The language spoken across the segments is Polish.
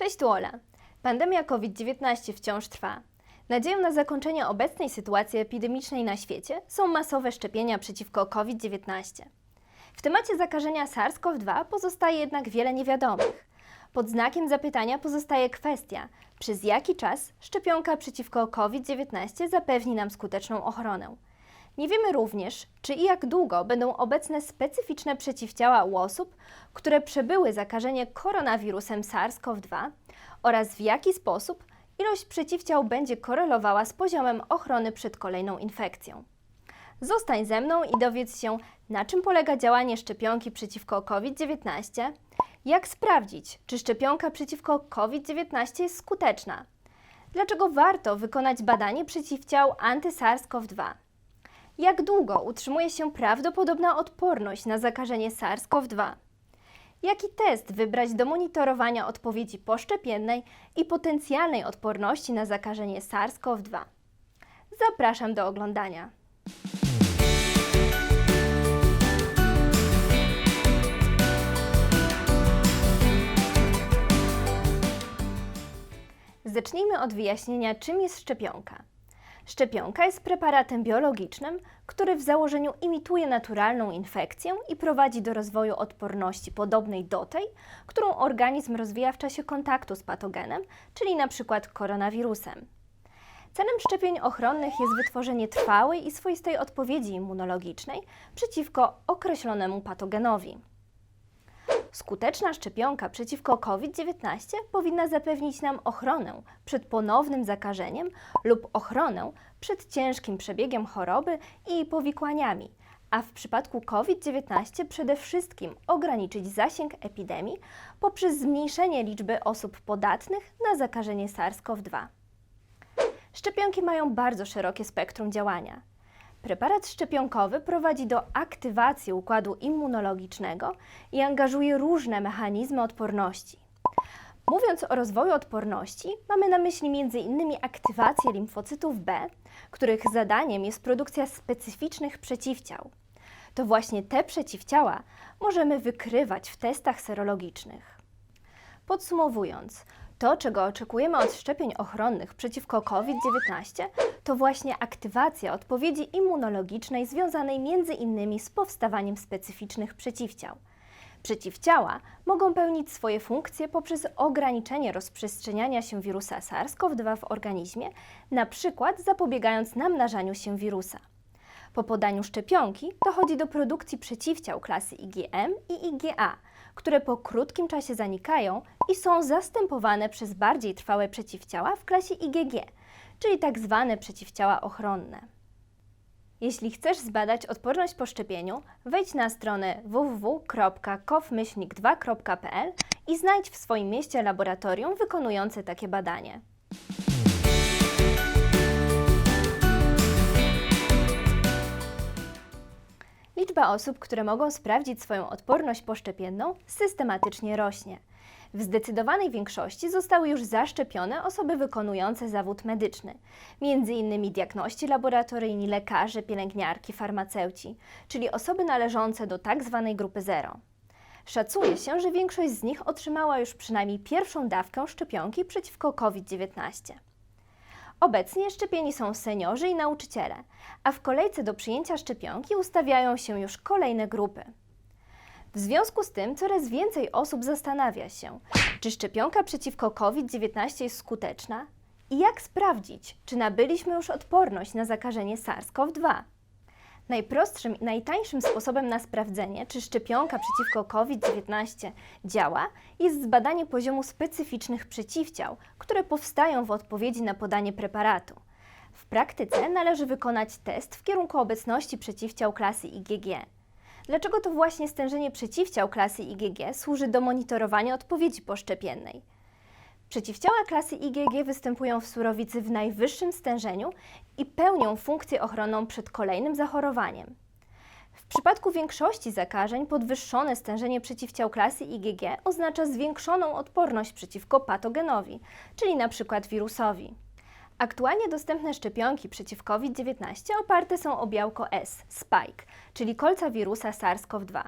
Cześć, tu Ola. Pandemia COVID-19 wciąż trwa. Nadzieją na zakończenie obecnej sytuacji epidemicznej na świecie są masowe szczepienia przeciwko COVID-19. W temacie zakażenia SARS-CoV-2 pozostaje jednak wiele niewiadomych. Pod znakiem zapytania pozostaje kwestia, przez jaki czas szczepionka przeciwko COVID-19 zapewni nam skuteczną ochronę. Nie wiemy również, czy i jak długo będą obecne specyficzne przeciwciała u osób, które przebyły zakażenie koronawirusem SARS-CoV-2 oraz w jaki sposób ilość przeciwciał będzie korelowała z poziomem ochrony przed kolejną infekcją. Zostań ze mną i dowiedz się, na czym polega działanie szczepionki przeciwko COVID-19, jak sprawdzić, czy szczepionka przeciwko COVID-19 jest skuteczna, dlaczego warto wykonać badanie przeciwciał anty-SARS-CoV-2, jak długo utrzymuje się prawdopodobna odporność na zakażenie SARS-CoV-2, jaki test wybrać do monitorowania odpowiedzi poszczepiennej i potencjalnej odporności na zakażenie SARS-CoV-2. Zapraszam do oglądania. Zacznijmy od wyjaśnienia, czym jest szczepionka. Szczepionka jest preparatem biologicznym, który w założeniu imituje naturalną infekcję i prowadzi do rozwoju odporności podobnej do tej, którą organizm rozwija w czasie kontaktu z patogenem, czyli np. koronawirusem. Celem szczepień ochronnych jest wytworzenie trwałej i swoistej odpowiedzi immunologicznej przeciwko określonemu patogenowi. Skuteczna szczepionka przeciwko COVID-19 powinna zapewnić nam ochronę przed ponownym zakażeniem lub ochronę przed ciężkim przebiegiem choroby i powikłaniami, a w przypadku COVID-19 przede wszystkim ograniczyć zasięg epidemii poprzez zmniejszenie liczby osób podatnych na zakażenie SARS-CoV-2. Szczepionki mają bardzo szerokie spektrum działania. Preparat szczepionkowy prowadzi do aktywacji układu immunologicznego i angażuje różne mechanizmy odporności. Mówiąc o rozwoju odporności, mamy na myśli m.in. aktywację limfocytów B, których zadaniem jest produkcja specyficznych przeciwciał. To właśnie te przeciwciała możemy wykrywać w testach serologicznych. Podsumowując, to, czego oczekujemy od szczepień ochronnych przeciwko COVID-19, to właśnie aktywacja odpowiedzi immunologicznej związanej innymi z powstawaniem specyficznych przeciwciał. Przeciwciała mogą pełnić swoje funkcje poprzez ograniczenie rozprzestrzeniania się wirusa SARS-CoV-2 w organizmie, na przykład zapobiegając namnażaniu się wirusa. Po podaniu szczepionki dochodzi do produkcji przeciwciał klasy IgM i IgA, które po krótkim czasie zanikają i są zastępowane przez bardziej trwałe przeciwciała w klasie IgG, czyli tak zwane przeciwciała ochronne. Jeśli chcesz zbadać odporność po szczepieniu, wejdź na stronę www.kofmyślnik2.pl i znajdź w swoim mieście laboratorium wykonujące takie badanie. Liczba osób, które mogą sprawdzić swoją odporność poszczepienną, systematycznie rośnie. W zdecydowanej większości zostały już zaszczepione osoby wykonujące zawód medyczny, m.in. diagności laboratoryjni, lekarze, pielęgniarki, farmaceuci, czyli osoby należące do tzw. grupy zero. Szacuje się, że większość z nich otrzymała już przynajmniej pierwszą dawkę szczepionki przeciwko COVID-19. Obecnie szczepieni są seniorzy i nauczyciele, a w kolejce do przyjęcia szczepionki ustawiają się już kolejne grupy. W związku z tym coraz więcej osób zastanawia się, czy szczepionka przeciwko COVID-19 jest skuteczna i jak sprawdzić, czy nabyliśmy już odporność na zakażenie SARS-CoV-2. Najprostszym i najtańszym sposobem na sprawdzenie, czy szczepionka przeciwko COVID-19 działa, jest zbadanie poziomu specyficznych przeciwciał, które powstają w odpowiedzi na podanie preparatu. W praktyce należy wykonać test w kierunku obecności przeciwciał klasy IgG. Dlaczego to właśnie stężenie przeciwciał klasy IgG służy do monitorowania odpowiedzi poszczepiennej? Przeciwciała klasy IgG występują w surowicy w najwyższym stężeniu i pełnią funkcję ochronną przed kolejnym zachorowaniem. W przypadku większości zakażeń podwyższone stężenie przeciwciał klasy IgG oznacza zwiększoną odporność przeciwko patogenowi, czyli np. wirusowi. Aktualnie dostępne szczepionki przeciw COVID-19 oparte są o białko S, spike, czyli kolca wirusa SARS-CoV-2.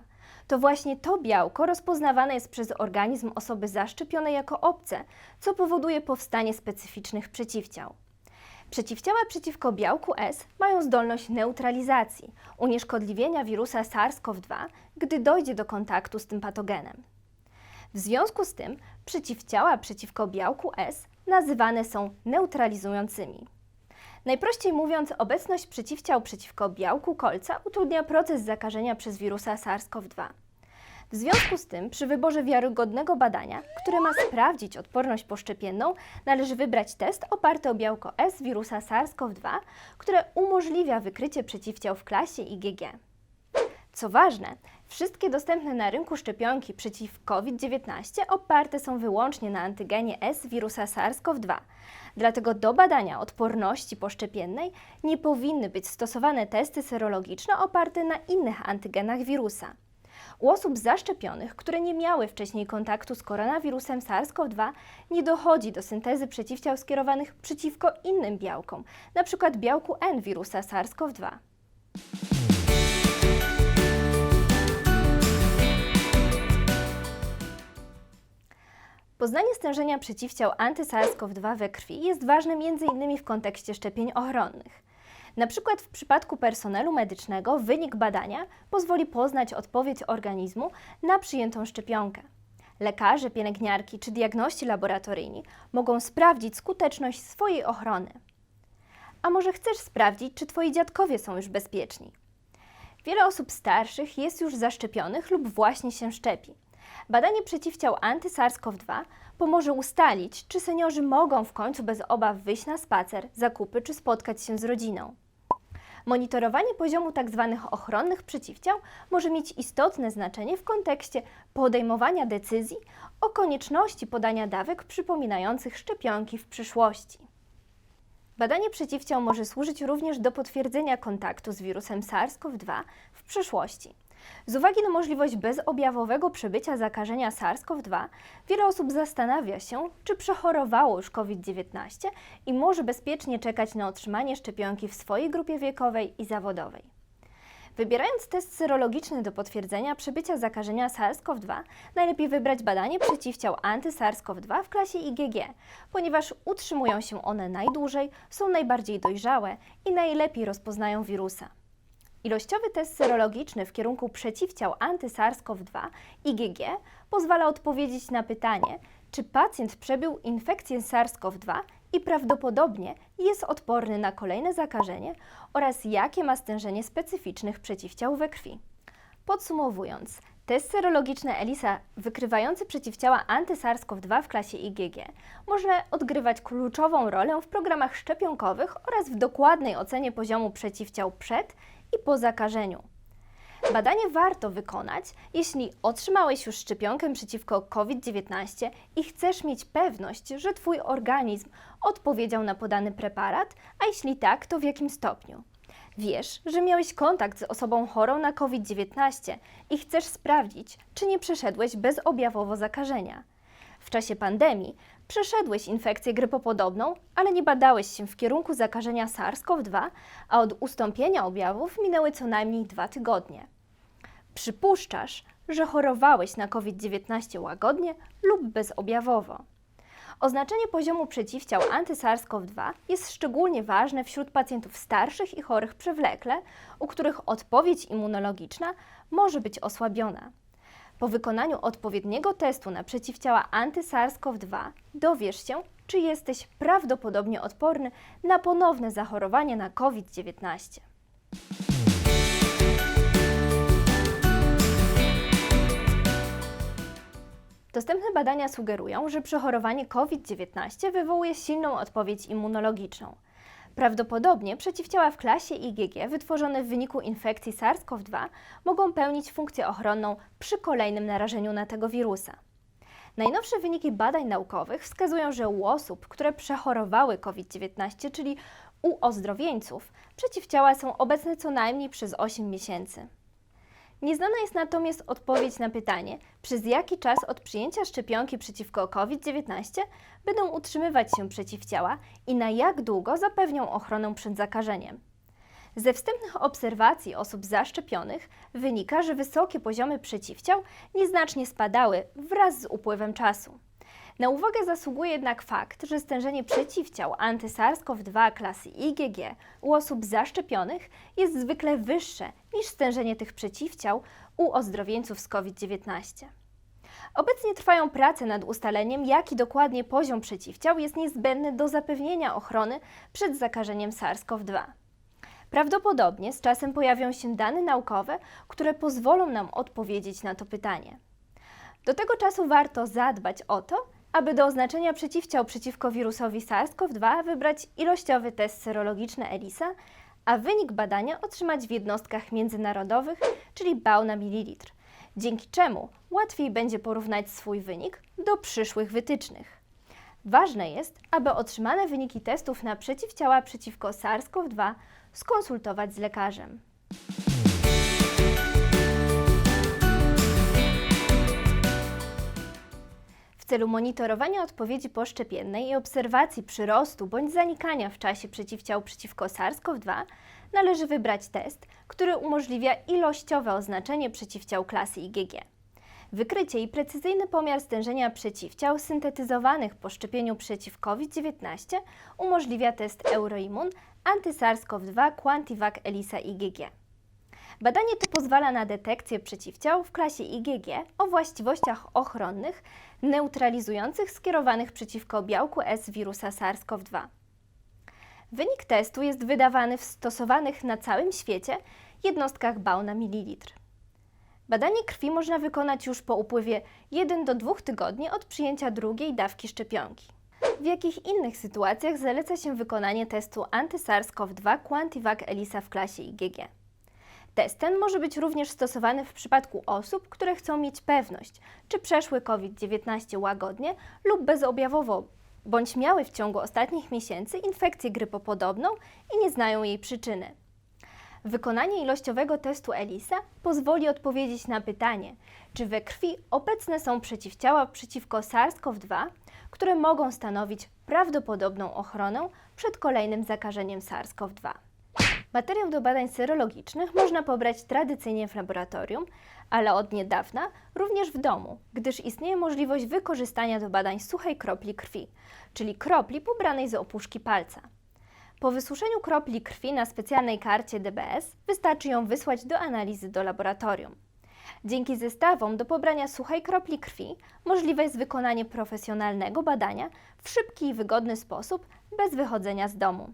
To właśnie to białko rozpoznawane jest przez organizm osoby zaszczepionej jako obce, co powoduje powstanie specyficznych przeciwciał. Przeciwciała przeciwko białku S mają zdolność neutralizacji, unieszkodliwienia wirusa SARS-CoV-2, gdy dojdzie do kontaktu z tym patogenem. W związku z tym przeciwciała przeciwko białku S nazywane są neutralizującymi. Najprościej mówiąc, obecność przeciwciał przeciwko białku kolca utrudnia proces zakażenia przez wirusa SARS-CoV-2. W związku z tym, przy wyborze wiarygodnego badania, które ma sprawdzić odporność poszczepienną, należy wybrać test oparty o białko S wirusa SARS-CoV-2, które umożliwia wykrycie przeciwciał w klasie IgG. Co ważne, wszystkie dostępne na rynku szczepionki przeciw COVID-19 oparte są wyłącznie na antygenie S wirusa SARS-CoV-2. Dlatego do badania odporności poszczepiennej nie powinny być stosowane testy serologiczne oparte na innych antygenach wirusa. U osób zaszczepionych, które nie miały wcześniej kontaktu z koronawirusem SARS-CoV-2, nie dochodzi do syntezy przeciwciał skierowanych przeciwko innym białkom, np. białku N wirusa SARS-CoV-2. Poznanie stężenia przeciwciał anty-SARS-CoV-2 we krwi jest ważne m.in. w kontekście szczepień ochronnych. Na przykład w przypadku personelu medycznego wynik badania pozwoli poznać odpowiedź organizmu na przyjętą szczepionkę. Lekarze, pielęgniarki czy diagności laboratoryjni mogą sprawdzić skuteczność swojej ochrony. A może chcesz sprawdzić, czy Twoi dziadkowie są już bezpieczni? Wiele osób starszych jest już zaszczepionych lub właśnie się szczepi. Badanie przeciwciał anty-SARS-CoV-2 pomoże ustalić, czy seniorzy mogą w końcu bez obaw wyjść na spacer, zakupy czy spotkać się z rodziną. Monitorowanie poziomu tzw. ochronnych przeciwciał może mieć istotne znaczenie w kontekście podejmowania decyzji o konieczności podania dawek przypominających szczepionki w przyszłości. Badanie przeciwciał może służyć również do potwierdzenia kontaktu z wirusem SARS-CoV-2 w przyszłości. Z uwagi na możliwość bezobjawowego przebycia zakażenia SARS-CoV-2, wiele osób zastanawia się, czy przechorowało już COVID-19 i może bezpiecznie czekać na otrzymanie szczepionki w swojej grupie wiekowej i zawodowej. Wybierając test serologiczny do potwierdzenia przebycia zakażenia SARS-CoV-2, najlepiej wybrać badanie przeciwciał anty-SARS-CoV-2 w klasie IgG, ponieważ utrzymują się one najdłużej, są najbardziej dojrzałe i najlepiej rozpoznają wirusa. Ilościowy test serologiczny w kierunku przeciwciał anty-SARS-CoV-2 IgG pozwala odpowiedzieć na pytanie, czy pacjent przebył infekcję SARS-CoV-2 i prawdopodobnie jest odporny na kolejne zakażenie oraz jakie ma stężenie specyficznych przeciwciał we krwi. Podsumowując, test serologiczny ELISA wykrywający przeciwciała anty-SARS-CoV-2 w klasie IgG może odgrywać kluczową rolę w programach szczepionkowych oraz w dokładnej ocenie poziomu przeciwciał przed i po zakażeniu. Badanie warto wykonać, jeśli otrzymałeś już szczepionkę przeciwko COVID-19 i chcesz mieć pewność, że Twój organizm odpowiedział na podany preparat, a jeśli tak, to w jakim stopniu. Wiesz, że miałeś kontakt z osobą chorą na COVID-19 i chcesz sprawdzić, czy nie przeszedłeś bezobjawowo zakażenia. W czasie pandemii przeszedłeś infekcję grypopodobną, ale nie badałeś się w kierunku zakażenia SARS-CoV-2, a od ustąpienia objawów minęły co najmniej dwa tygodnie. Przypuszczasz, że chorowałeś na COVID-19 łagodnie lub bezobjawowo. Oznaczenie poziomu przeciwciał anty-SARS-CoV-2 jest szczególnie ważne wśród pacjentów starszych i chorych przewlekle, u których odpowiedź immunologiczna może być osłabiona. Po wykonaniu odpowiedniego testu na przeciwciała anty-SARS-CoV-2 dowiesz się, czy jesteś prawdopodobnie odporny na ponowne zachorowanie na COVID-19. Dostępne badania sugerują, że przechorowanie COVID-19 wywołuje silną odpowiedź immunologiczną. Prawdopodobnie przeciwciała w klasie IgG wytworzone w wyniku infekcji SARS-CoV-2 mogą pełnić funkcję ochronną przy kolejnym narażeniu na tego wirusa. Najnowsze wyniki badań naukowych wskazują, że u osób, które przechorowały COVID-19, czyli u ozdrowieńców, przeciwciała są obecne co najmniej przez 8 miesięcy. Nieznana jest natomiast odpowiedź na pytanie, przez jaki czas od przyjęcia szczepionki przeciwko COVID-19 będą utrzymywać się przeciwciała i na jak długo zapewnią ochronę przed zakażeniem. Ze wstępnych obserwacji osób zaszczepionych wynika, że wysokie poziomy przeciwciał nieznacznie spadały wraz z upływem czasu. Na uwagę zasługuje jednak fakt, że stężenie przeciwciał anty-SARS-CoV-2 klasy IgG u osób zaszczepionych jest zwykle wyższe niż stężenie tych przeciwciał u ozdrowieńców z COVID-19. Obecnie trwają prace nad ustaleniem, jaki dokładnie poziom przeciwciał jest niezbędny do zapewnienia ochrony przed zakażeniem SARS-CoV-2. Prawdopodobnie z czasem pojawią się dane naukowe, które pozwolą nam odpowiedzieć na to pytanie. Do tego czasu warto zadbać o to, aby do oznaczenia przeciwciał przeciwko wirusowi SARS-CoV-2 wybrać ilościowy test serologiczny ELISA, a wynik badania otrzymać w jednostkach międzynarodowych, czyli BAU na mililitr, dzięki czemu łatwiej będzie porównać swój wynik do przyszłych wytycznych. Ważne jest, aby otrzymane wyniki testów na przeciwciała przeciwko SARS-CoV-2 skonsultować z lekarzem. Celu monitorowania odpowiedzi poszczepiennej i obserwacji przyrostu bądź zanikania w czasie przeciwciał przeciwko SARS-CoV-2 należy wybrać test, który umożliwia ilościowe oznaczenie przeciwciał klasy IgG. Wykrycie i precyzyjny pomiar stężenia przeciwciał syntetyzowanych po szczepieniu przeciw COVID-19 umożliwia test Euroimmun anty-SARS-CoV-2 Quantivac ELISA IgG. Badanie to pozwala na detekcję przeciwciał w klasie IgG o właściwościach ochronnych neutralizujących skierowanych przeciwko białku S wirusa SARS-CoV-2. Wynik testu jest wydawany w stosowanych na całym świecie jednostkach BAU na mililitr. Badanie krwi można wykonać już po upływie 1 do 2 tygodni od przyjęcia drugiej dawki szczepionki. W jakich innych sytuacjach zaleca się wykonanie testu anty-SARS-CoV-2 Quantivac ELISA w klasie IgG? Test ten może być również stosowany w przypadku osób, które chcą mieć pewność, czy przeszły COVID-19 łagodnie lub bezobjawowo, bądź miały w ciągu ostatnich miesięcy infekcję grypopodobną i nie znają jej przyczyny. Wykonanie ilościowego testu ELISA pozwoli odpowiedzieć na pytanie, czy we krwi obecne są przeciwciała przeciwko SARS-CoV-2, które mogą stanowić prawdopodobną ochronę przed kolejnym zakażeniem SARS-CoV-2. Materiał do badań serologicznych można pobrać tradycyjnie w laboratorium, ale od niedawna również w domu, gdyż istnieje możliwość wykorzystania do badań suchej kropli krwi, czyli kropli pobranej z opuszki palca. Po wysuszeniu kropli krwi na specjalnej karcie DBS wystarczy ją wysłać do analizy do laboratorium. Dzięki zestawom do pobrania suchej kropli krwi możliwe jest wykonanie profesjonalnego badania w szybki i wygodny sposób bez wychodzenia z domu.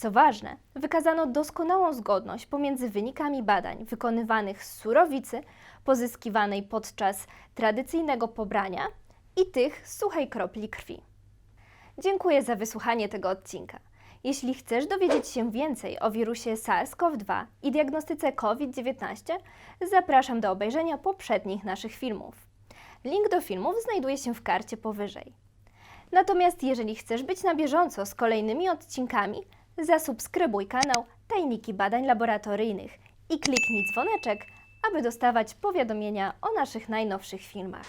Co ważne, wykazano doskonałą zgodność pomiędzy wynikami badań wykonywanych z surowicy pozyskiwanej podczas tradycyjnego pobrania i tych suchej kropli krwi. Dziękuję za wysłuchanie tego odcinka. Jeśli chcesz dowiedzieć się więcej o wirusie SARS-CoV-2 i diagnostyce COVID-19, zapraszam do obejrzenia poprzednich naszych filmów. Link do filmów znajduje się w karcie powyżej. Natomiast jeżeli chcesz być na bieżąco z kolejnymi odcinkami, zasubskrybuj kanał Tajniki Badań Laboratoryjnych i kliknij dzwoneczek, aby dostawać powiadomienia o naszych najnowszych filmach.